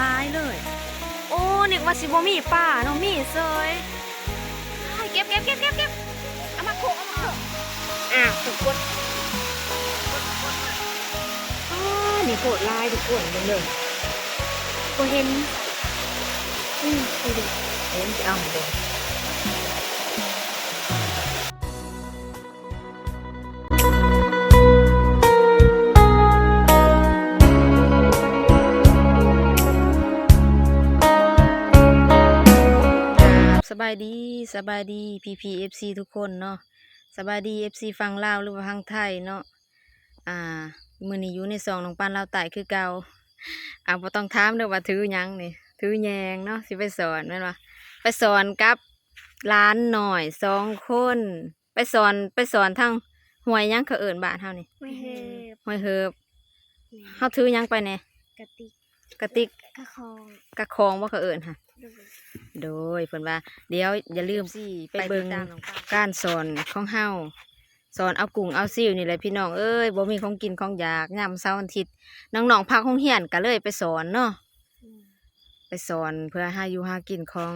ร้ายเลย โอ้นึกว่าสิบ่มีป่าเนาะมีเซยเก็บเก็บเก็บเก็บเก็บเอามาโขกเอามาโขกอะถูกกดอ้านี่โกดลายทุกคนเบิ่งเด้อบ่เห็นอืมไปดูเห็นจะเอาใายดีสบายดีพีพีเอฟซีทุกคนเนาะสบายดีเอฟซีฟังลาวหรือว่าฟังไทยเนาะอ่ามือนี้อยู่ในซองน้องปานลาวไต่คือเก่าอ่าบ่ต้องถามเด้อว่าถือหยังนี่ถือแยงเนาะสิไปสอนแม่นว่าไปสอนกับร้านหน่อยสองคน ไปสอนไปสอนทางห้วยหยังเขาเอิ้นบ้านเฮานี่ไม่เห็บห้วยเฮิบเฮาถือหยังไปแหน่กระติกกระติกกระคองกระคองบ่เขาเอิ้นค่ะดู โดยเพิ่นว่า เดี๋ยวอย่าลืมสิไปเบิ่งการสอนของเฮาสอนเอากุ้งเอาซิวนี่แหละพี่น้องเอ้ยบ่มีของกินของอยากยามเช้าวันอาทิตย์น้องๆพักห้องเรียนก็เลยไปสอนเนาะอืมไปสอนเพื่อหาอยู่หากินของ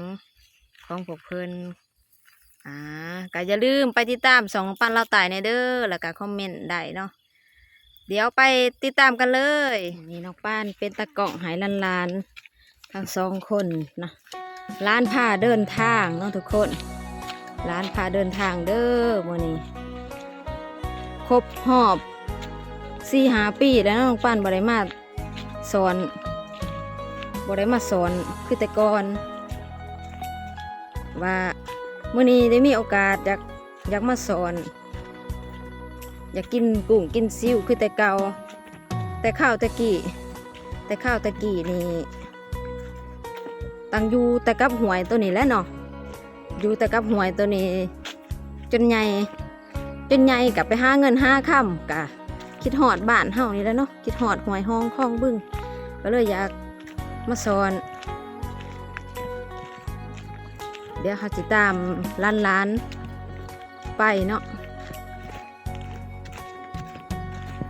ของพวกเพิ่นอ่าก็อย่าลืมไปติดตามสองน้องปั้นเราตายในเด้อแล้วก็คอมเมนต์ได้เนาะเดี๋ยวไปติดตามกันเลย นี่น้องป้านเป็นตะเกาะหายลันลานๆทั้งสองคนนะ ร้านผ้าเดินทางเนาะทุกคนร้านผ้าเดินทางเด้อวันนี้ครบหอบสี่หาปีแล้วนาะน้องปั้นบริมาสอนบริมาสอนคือแต่ก่อนว่าเมื่อนี้ได้มีโอกาสอยากอยากมาสอน อยากกินกุ้งกินซิวคือแต่เก่าแต่ข้าวตะกี้แต่ข้าวตะกี้นี่ ตั้งอยู่แต่กับหวยตัวนี้แหล้วเนาะอยู่แต่กับหวยตัวนี้ จนใหญ่จนใหญ่กับไปห้าเงินห้าค่ำกะคิดหอดบ้านเฮานี่แล้วเนาะคิดหอดหวยห้องคล้องบึ้งก็เลยอยากมาสอน เดี๋ยวเขาจะตามล้านล้านไปเนาะ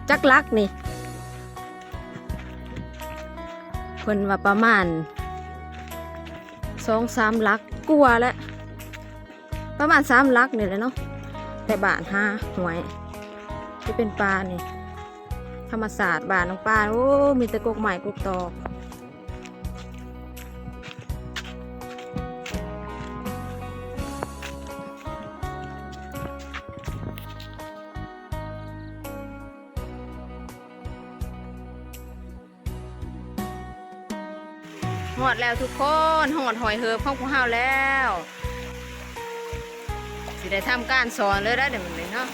จักลักนี่เพิ่นว่าประมาณ สองสามลักกลัวแล้วประมาณสามลักเนี่ยแหละเนาะแต่บาทห้าหวยที่เป็นปลานี่ธรรมศาสตร์บาทน้องปลาโอ้มีแต่กกใหม่กกตอก หอดแล้วทุกคนหอดหอยเหิบของพวกเฮาแล้ว สิได้ทำการสอนเลยได้เดี๋ยวมันเลยเนาะ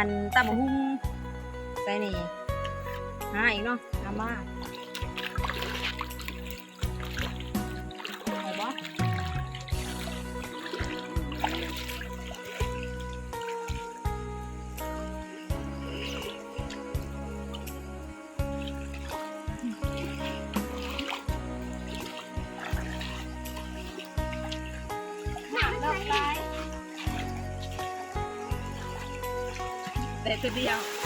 อันตำบักหุ่งใส่นี่หาอีกเนาะเอามา แต่ตัวเดียว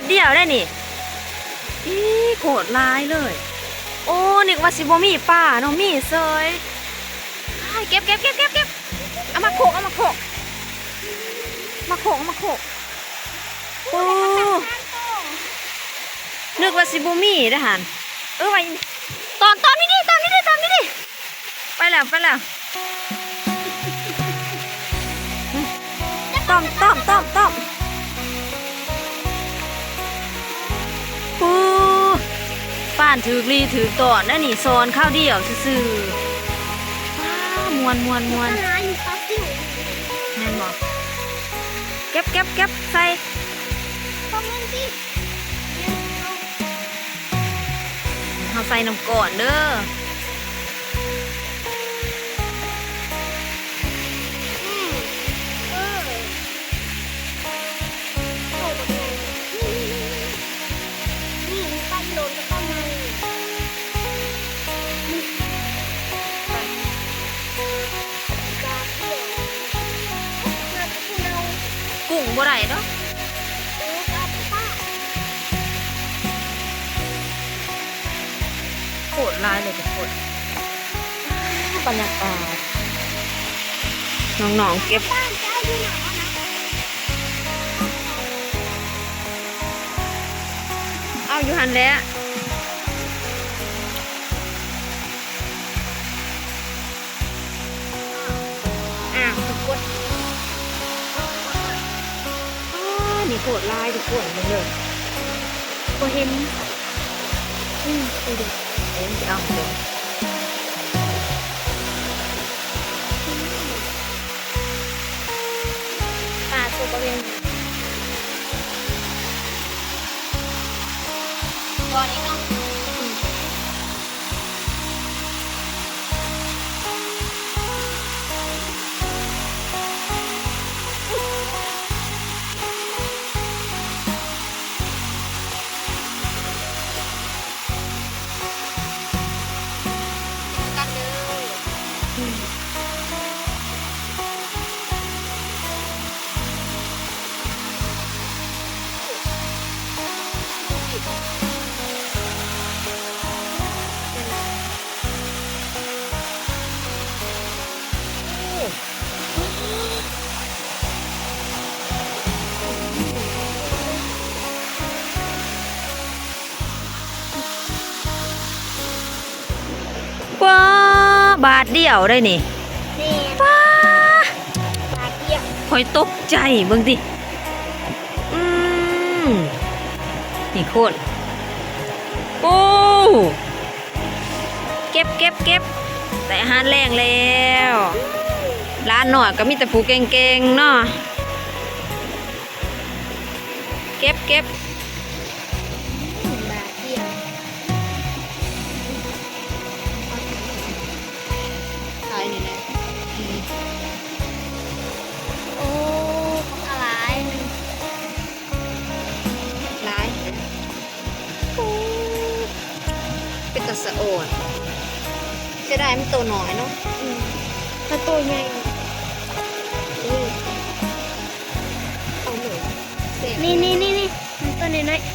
ทเดียวได้นี่อีโคตรลายเลย โอ้นึกว่าสิบมีป้าเนาะมีเซยเก็บเก็บเก็บเก็บเก็บเอามาโขกเอามาโขกมาโขกมาโขกโอ้นึกว่าสิบ่มีนะฮะเออไว้นี่ตอนตอนนี้ดิตอนนี้ดิตอนนี้ดิไปแล้วไปแล้วต้อมต้อมต้อมต้อม ป้านถือรีถือต่อนนั่นนี่ซอนข้าวเดียวซื่อว้ามวนมวนมวนร้านอยู่ปั๊บอยู่แม่นบอกเก็บเก็บเก็บใส่ตรงนั้นสิเอาใส่น้ำก่อนเด้อ บ่ได้เนาะเออป้าป้าโคตรลายเลยทุกคนบรรยากาศน้องๆเก็บบ้านเจ้าอยู่ไหนวะนะเอาอยู่หันแล้วานี่โคตรลายทุกคนมึงเลยบ่เห็นอืมดูดิเห็นจะเอาเลย บาทเดียวได้นี่แม่ว้าปลาเกี่ยวคอยตกใจเบิ่งดิอืมนี่โคตรโอ้เก็บเก็บเก็บแต่อาหารแรงแล้วร้านหน่อยก็มีแต่ผู้เก่งๆเนาะเก็บเก็บ เป็นตะสะโอนเสียดายมันโตหน่อยเนาะอืมถ้าตัวใหญ่นี่เอาเลยเสียนี่นี่นี่นี่มันตัวน้อยๆ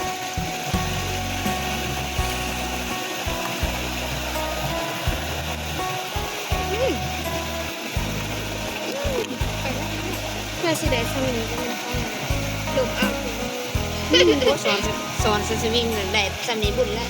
อืมเพื่อสิได้สมิงจะเป็นข้าวหลบเอาตัวสอนสอนสวิงเลยได้สำนีบุญแล้ว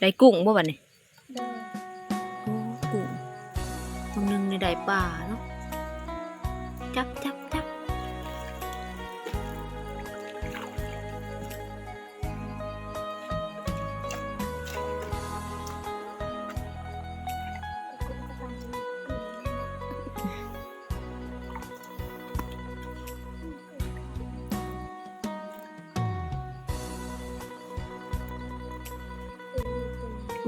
ได้กุ้งบ่บัดนี้โอ้กุ้งตรงนึงในได้ปลาเนาะจับจับ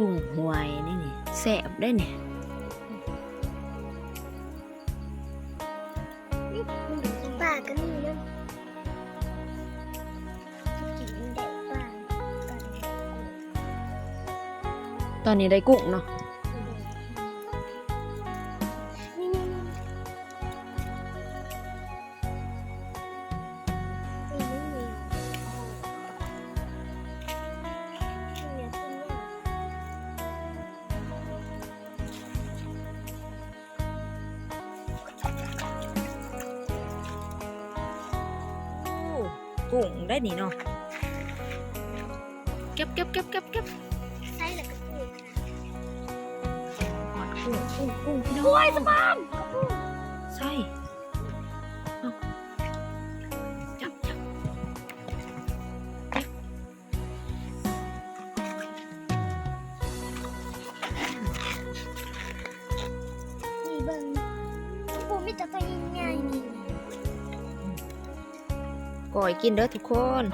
กุ้งหวยนี่นี่แสบได้เนี่ยปลาก็มีนะกินได้ปลาตอนนี้ตอนนี้ได้กุ้งเนาะ งได้นี่เนาะเก็บเก็บเก็บเก็บเก็บใช่แล้วก็ปูค่ะหอดกุ้งกุ้งกุ้งพี่น้องโอ้ยสปาม อยกินเด้อทุกคน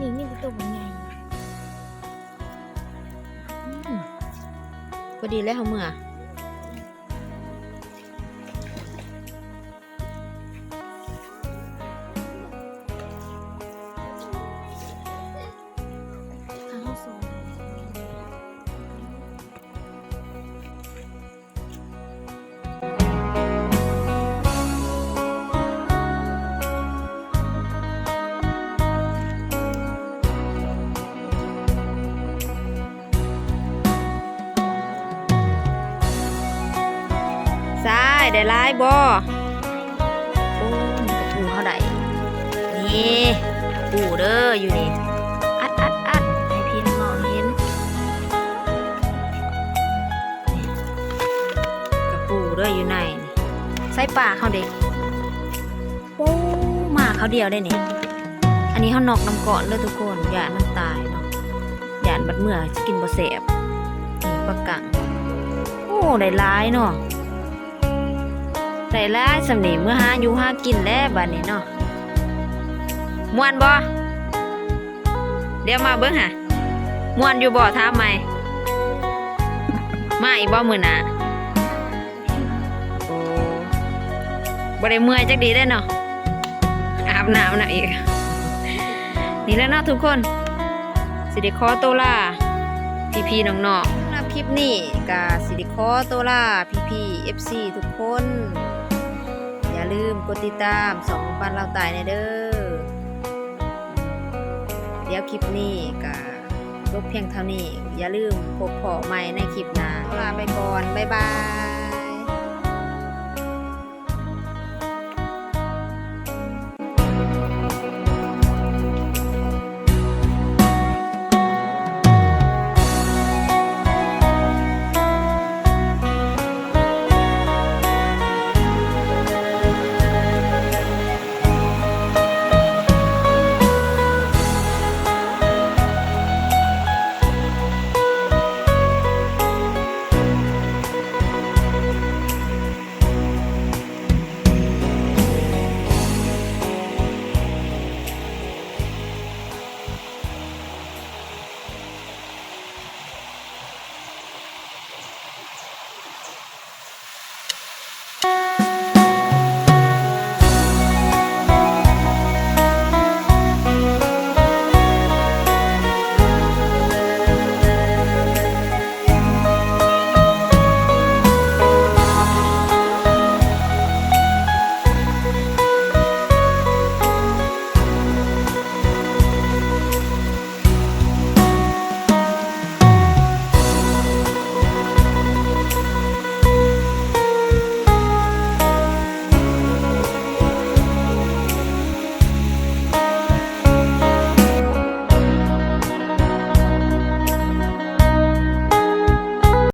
นี่นี่ตัวใหญ่พอดีแล้วเมื่อ ได้หลายบ่โอ้นี่กระปูเขาได้นี่ปูเด้ออยู่นี่อัดอัดอัดให้พี่น้องเห็นกระปูเด้ออยู่ในนี่ใส่ปลาเขาเด็กโอ้มาเขาเดียวได้นี่อันนี้เขานอกน้ำก่อนเด้อทุกคนอย่ามันตายเนาะอย่านบัดเมื่อจะกินบ่แสบนี่ปลากังโอ้ได้หลายเนาะ ได้แล้วสำนีเมื่อหาอยู่หากินแล้วบัดนี้เนาะม่วนบ่เดี๋ยวมาเบิ่งหะม่วนอยู่บ่ถามใหม่มาอีกบ่มื้อน่ะโอ้บ่ได้เมื่อยจักดีได้เนาะอาบน้ำน่ะอีก นี่แล้วเนาะทุกคนสิได้ขอตัวลาพี่ๆน้องๆสำหรับคลิปนี้ก็สิได้ขอตัวลาพี่ๆ FC ทุกคน ลืมกดติดตามสองปันเราตายในเด้อ เดี๋ยวคลิปนี้ก็จบเพียงเท่านี้ อย่าลืมพบพอใหม่ในคลิปหน้าลาไปก่อน บ๊ายบาย